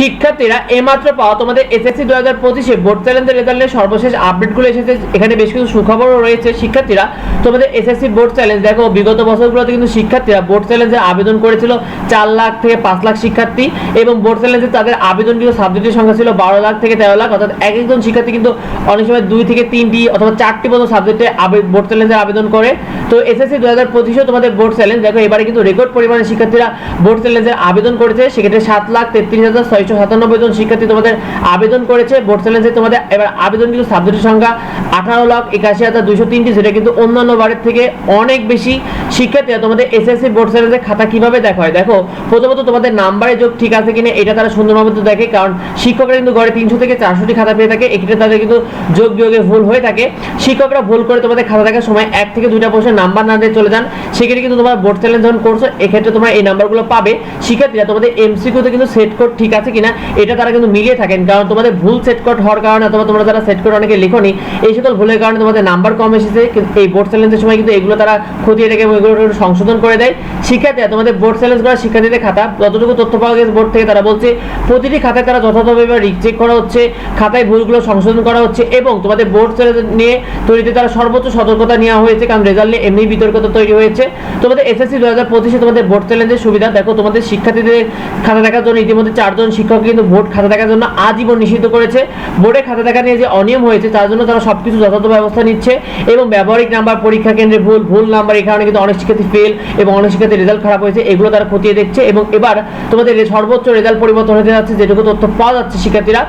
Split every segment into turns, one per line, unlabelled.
শিক্ষার্থীরা এইমাত্র পাওয়া তোমাদের এসএসসি দু হাজার পঁচিশে বোর্ড চ্যালেঞ্জের রেজাল্টের সর্বশেষ আপডেটগুলো এসেছে। এখানে বেশ কিছু সুখবরও রয়েছে। শিক্ষার্থীরা তোমাদের এসএসসি বোর্ড চ্যালেঞ্জ, দেখো বিগত বছরগুলোতে কিন্তু শিক্ষার্থীরা বোর্ড চ্যালেঞ্জে আবেদন করেছিল চার লাখ থেকে পাঁচ লাখ শিক্ষার্থী এবং বোর্ড চ্যালেঞ্জে তাদের আবেদন কিন্তু সাবজেক্টের সংখ্যা ছিল বারো লাখ থেকে তেরো লাখ। অর্থাৎ এক একজন শিক্ষার্থী কিন্তু অনেক সময় দুই থেকে তিনটি অথবা চারটি মতো সাবজেক্টে বোর্ড চ্যালেঞ্জে আবেদন করে। তো এসএসসি দু হাজার পঁচিশেও তোমাদের বোর্ড চ্যালেঞ্জ। দেখো এবারে কিন্তু রেকর্ড পরিমাণে শিক্ষার্থীরা বোর্ড চ্যালেঞ্জের আবেদন করেছে। সেক্ষেত্রে সাত লাখ তেত্রিশ হাজার ছয়শো সাতানব্বই জন শিক্ষার্থী তোমাদের আবেদন করেছে। বোর্ড চ্যালেঞ্জে তোমাদের এবার আবেদন কিন্তু সাবজেক্টের সংখ্যা আঠারো লাখ একাশি হাজার দুশো তিনটি, সেটা কিন্তু অন্যান্য বারের থেকে অনেক বেশি শিক্ষার্থীরা তোমাদের এসএসসি বোর্ড চ্যালেঞ্জের খাতা কীভাবে দেখা? হয়, দেখো, প্রথমত তোমাদের নাম্বারে যোগ ঠিক আছে কিনা, এটা তারা সুন্দরভাবে তো দেখে, কারণ শিক্ষকরা কিন্তু গড়ে তিনশো থেকে চারশোটি খাতা পেয়ে থাকে, এক্ষেত্রে তাদের কিন্তু যোগ বিয়োগে ভুল হয়ে থাকে। শিক্ষকরা ভুল করে তোমাদের খাতা দেখার সময় এক থেকে দুইটা প্রশ্নের নাম্বার না দিয়ে চলে যান, সেক্ষেত্রে কিন্তু তোমার বোর্ড চ্যালেঞ্জ যখন করছ, এক্ষেত্রে তোমরা এই নাম্বারগুলো পাবে। শিক্ষার্থীরা তোমাদের এমসিকিউতে কিন্তু সেট কোড ঠিক আছে কিনা, এটা তারা কিন্তু মিলিয়ে থাকেন। কারণ তোমাদের ভুল সেট কোড হওয়ার কারণে অথবা তোমরা যারা সেট কোড অনেকে লেখনি, এই সকল ভুলের কারণে তোমাদের নাম্বার কম এসেছে এই বোর্ড চ্যালেঞ্জের সময় কিন্তু এগুলো তারা খতিয়ে রেখে এগুলো সংশোধন করে দেয়। শিক্ষার্থীরা, তোমাদের বোর্ড চ্যালেঞ্জ করা শিক্ষার্থীদের খাতা, যতটুকু তথ্য পাওয়া গেছে বোর্ড থেকে তারা বলছে, প্রতিটি খাতায় তারা যথাযথভাবে রিচেক করা হচ্ছে, খাতায় ভুলগুলো সংশোধন করা হচ্ছে এবং তোমাদের বোর্ড চ্যালেঞ্জ নিয়ে তৈরিতে তারা সর্বোচ্চ সতর্কতা নেওয়া হয়েছে, কারণ রেজাল্ট নিয়ে এমনি বিতর্কতা তৈরি হয়েছে। তোমাদের এসএসসি দু হাজার পঁচিশে তোমাদের বোর্ড চ্যালেঞ্জের সুবিধা, দেখো তোমাদের শিক্ষার্থীদের খাতা দেখার জন্য ইতিমধ্যে চারজন শিক্ষক কিন্তু ভোট খাতা দেখার জন্য আজীবন নিষিদ্ধ করেছে। ভোটের খাতা দেখা নিয়ে যে অনিয়ম হয়েছে, তার জন্য তারা সবকিছু যথাযথ ব্যবস্থা নিচ্ছে এবং ব্যবহারিক নাম্বার, পরীক্ষা কেন্দ্রে ভুল ভুল নাম্বার এই কারণে কিন্তু অনেক শিক্ষার্থী ফেল এবং অনেক শিক্ষার্থী রেজাল্ট খারাপ হয়েছে, এগুলো তারা খতিয়ে দেখছে এবং এবার তোমাদের সর্বোচ্চ রেজাল্ট পরিবর্তন হতে যাচ্ছে, যেটুকু তথ্য পাওয়া যাচ্ছে শিক্ষার্থীরা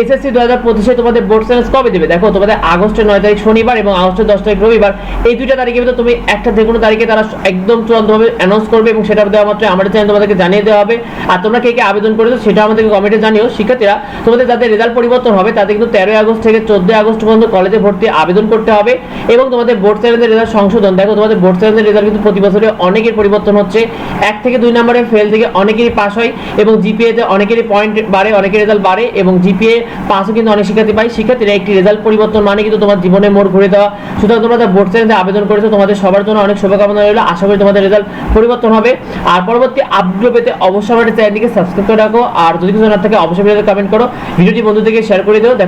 এসএসসি দু হাজার পঁচিশে তোমাদের বোর্ড চ্যালেঞ্জ কবে দেবে? দেখো, তোমাদের আগস্টের নয় তারিখ শনিবার এবং আগস্টের দশ তারিখ রবিবার। এই দুইটা তারিখে ভিতরে তুমি একটা যে কোনো তারিখে তারা একদম চূড়ান্তভাবে অ্যানাউন্স করবে এবং সেটা দেওয়া মাত্র আমাদের চ্যানেল তোমাদেরকে জানিয়ে দেওয়া হবে। আর তোমরা কে কে আবেদন করেছ সেটা আমাদেরকে কমেন্টে জানিও। শিক্ষার্থীরা, তোমাদের যাদের রেজাল্ট পরিবর্তন হবে তাদের কিন্তু তেরোই আগস্ট থেকে চোদ্দই আগস্ট পর্যন্ত কলেজে ভর্তি আবেদন করতে হবে এবং তোমাদের বোর্ড চ্যালেঞ্জের রেজাল্ট সংশোধন। দেখো, তোমাদের বোর্ড চ্যালেঞ্জের রেজাল্ট কিন্তু প্রতি বছরে অনেকের পরিবর্তন হচ্ছে। এক থেকে দুই নম্বরে ফেল থেকে অনেকেরই পাস হয় এবং জিপিএতে অনেকেরই পয়েন্ট বাড়ে, অনেকের রেজাল্ট বাড়ে এবং জিপিএ পাসও কিন্তু অনেক শিক্ষার্থী পাই শিক্ষার্থীরা একটি রেজাল্ট পরিবর্তন মানে কিন্তু তোমার জীবনে মোড় ঘুরে দেওয়া। সুতরাং তোমরা যা বোর্ড চ্যালেঞ্জে আবেদন করেছ, তোমাদের সবার জন্য অনেক শুভকামনা রইল। আশা করি তোমাদের রেজাল্ট পরিবর্তন হবে। আর পরবর্তী আপডেট পেতে অবশ্যই আমাদের চ্যানেলটিকে সাবস্ক্রাইব করে রাখো। আর যদি কিছু না থাকে, অবশ্যই ভিডিওতে কমেন্ট করো। ভিডিওটি বন্ধুদেরকে শেয়ার করে দিও। দেখা